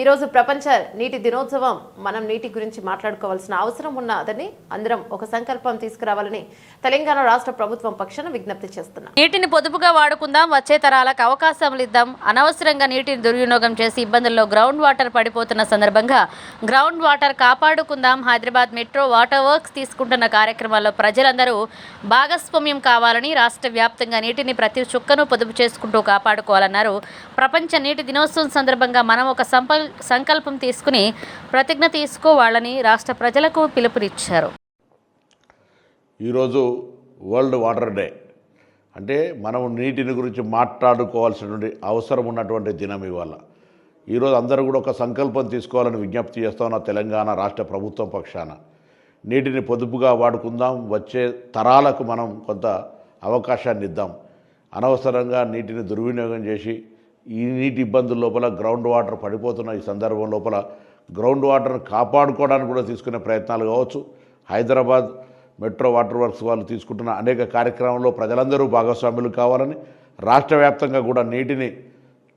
ఈరోజు ప్రపంచ నీటి దినోత్సవం మనం నీటి గురించి మాట్లాడుకోవాల్సిన అవసరం ఉన్నదని అందరం ఒక సంకల్పం తీసుకురావాలని తెలంగాణ రాష్ట్ర ప్రభుత్వం పక్షాన విజ్ఞప్తి చేస్తున్నాం. నీటిని పొదుపుగా వాడుకుందాం వచ్చే తరాలకు అవకాశం ఇద్దాం అనవసరంగా నీటిని దుర్వినియోగం చేసి ఇబ్బందుల్లో గ్రౌండ్ వాటర్ పడిపోతున్న సందర్భంగా గ్రౌండ్ వాటర్ కాపాడుకుందాం హైదరాబాద్ మెట్రో వాటర్ వర్క్స్ తీసుకుంటున్న కార్యక్రమాల్లో ప్రజలందరూ భాగస్వామ్యం కావాలని రాష్ట్ర వ్యాప్తంగా నీటిని ప్రతి చుక్కను పొదుపు చేసుకుంటూ కాపాడుకోవాలన్నారు. ప్రపంచ నీటి దినోత్సవం సందర్భంగా మనం ఒక సంకల్పం తీసుకుని ప్రతిజ్ఞ తీసుకోవాలని రాష్ట్ర ప్రజలకు పిలుపునిచ్చారు. ఈరోజు వరల్డ్ వాటర్ డే. అంటే మనం నీటిని గురించి మాట్లాడుకోవాల్సినటువంటి అవసరం ఉన్నటువంటి దినం ఇవాళ. ఈరోజు అందరూ కూడా ఒక సంకల్పం తీసుకోవాలని విజ్ఞప్తి చేస్తున్న తెలంగాణ రాష్ట్ర ప్రభుత్వం పక్షాన. నీటిని పొదుపుగా వాడుకుందాం వచ్చే తరాలకు మనం కొంత అవకాశాన్ని ఇద్దాం. అనవసరంగా నీటిని దుర్వినియోగం చేసి ఈ నీటి ఇబ్బందుల లోపల గ్రౌండ్ వాటర్ పడిపోతున్న ఈ సందర్భం లోపల గ్రౌండ్ వాటర్ని కాపాడుకోవడానికి కూడా తీసుకునే ప్రయత్నాలు కావచ్చు. హైదరాబాద్ మెట్రో వాటర్ వర్క్స్ వాళ్ళు తీసుకుంటున్న అనేక కార్యక్రమాల్లో ప్రజలందరూ భాగస్వాములు కావాలని రాష్ట్ర వ్యాప్తంగా కూడా నీటిని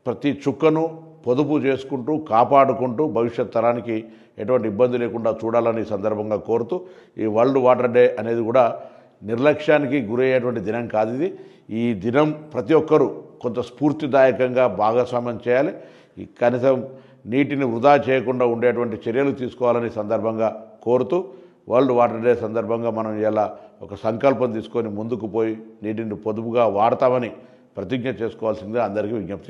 ప్రతి చుక్కను పొదుపు చేసుకుంటూ కాపాడుకుంటూ భవిష్యత్ తరానికి ఎటువంటి ఇబ్బంది లేకుండా చూడాలని ఈ సందర్భంగా కోరుతూ ఈ వరల్డ్ వాటర్ డే అనేది కూడా నిర్లక్ష్యానికి గురయ్యేటువంటి దినం కాదు ఇది. ఈ దినం ప్రతి ఒక్కరూ కొంత స్ఫూర్తిదాయకంగా భాగస్వామ్యం చేయాలి. ఈ కనీసం నీటిని వృధా చేయకుండా ఉండేటువంటి చర్యలు తీసుకోవాలని సందర్భంగా కోరుతూ వరల్డ్ వాటర్ డే సందర్భంగా మనం ఇలా ఒక సంకల్పం తీసుకొని ముందుకు పోయి నీటిని పొదుపుగా వాడతామని ప్రతిజ్ఞ చేసుకోవాల్సిందిగా అందరికీ విజ్ఞప్తి